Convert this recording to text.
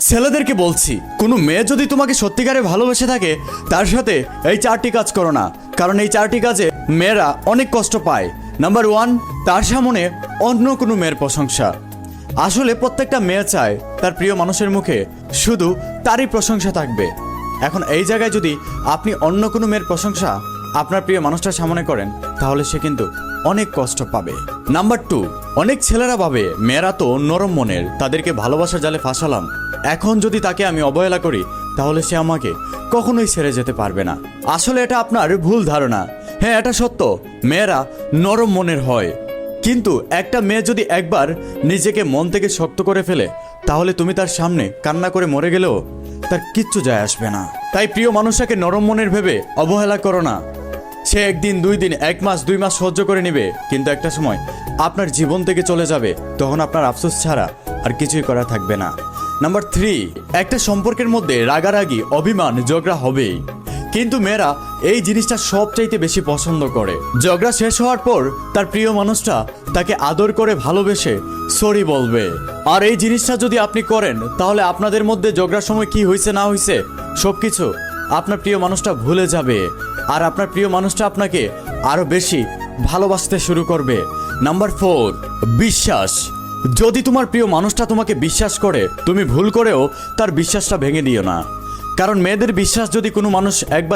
ছেলেদেরকে বলছি, কোনো মেয়ে যদি তোমাকে সত্যিকারে ভালোবেসে থাকে, তার সাথে এই চারটি কাজ করো না। কারণ এই চারটি কাজে মেয়েরা অনেক কষ্ট পায়। নাম্বার ওয়ান তার সামনে অন্য কোনো মেয়ের প্রশংসা। আসলে প্রত্যেকটা মেয়ে চায় তার প্রিয় মানুষের মুখে শুধু তারই প্রশংসা থাকবে। এখন এই জায়গায় যদি আপনি অন্য কোনো মেয়ের প্রশংসা আপনার প্রিয় মানুষটার সামনে করেন, তাহলে সে কিন্তু অনেক কষ্ট পাবে। নাম্বার টু অনেক ছেলেরা ভাবে, মেয়েরা তো নরম মনের, তাদেরকে ভালোবাসার জালে ফাঁসালাম। এখন যদি তাকে আমি অবহেলা করি, তাহলে সে আমাকে কখনোই ছেড়ে যেতে পারবে না। আসলে এটা আপনার ভুল ধারণা। হ্যাঁ এটা সত্য। মেয়েরা নরম মনের হয়। কিন্তু একটা মেয়ে যদি একবার নিজেকে মন থেকে শক্ত করে ফেলে, তাহলে তুমি তার সামনে কান্না করে মরে গেলেও তার কিচ্ছু যায় আসবে না। তাই প্রিয় মানুষটাকে নরম মনের ভেবে অবহেলা করো না। সে একদিন, দুই দিন, এক মাস, দুই মাস সহ্য করে নেবে, কিন্তু একটা সময় আপনার জীবন থেকে চলে যাবে, তখন আপনার আফসোস ছাড়া আর কিছুই করা থাকবে না। নাম্বার থ্রি একটা সম্পর্কের মধ্যে রাগারাগি, অভিমান, ঝগড়া হবেই। কিন্তু মেয়েরা এই জিনিসটা সবচাইতে বেশি পছন্দ করে। ঝগড়া শেষ হওয়ার পর তার প্রিয় মানুষটা তাকে আদর করে ভালোবেসে সরি বলবে। আর এই জিনিসটা যদি আপনি করেন, তাহলে আপনাদের মধ্যে ঝগড়ার সময় কি হয়েছে না হয়েছে সবকিছু আপনার প্রিয় মানুষটা ভুলে যাবে। আর আপনার প্রিয় মানুষটা আপনাকে আরও বেশি ভালোবাসতে শুরু করবে। নাম্বার ফোর বিশ্বাস। যদি তোমার প্রিয় মানুষটা তোমাকে বিশ্বাস করে, তুমি ভুল করেও তার বিশ্বাসটা ভেঙে দিও না। কারণ মেয়েদের বিশ্বাস যদি কোনো মানুষ একবার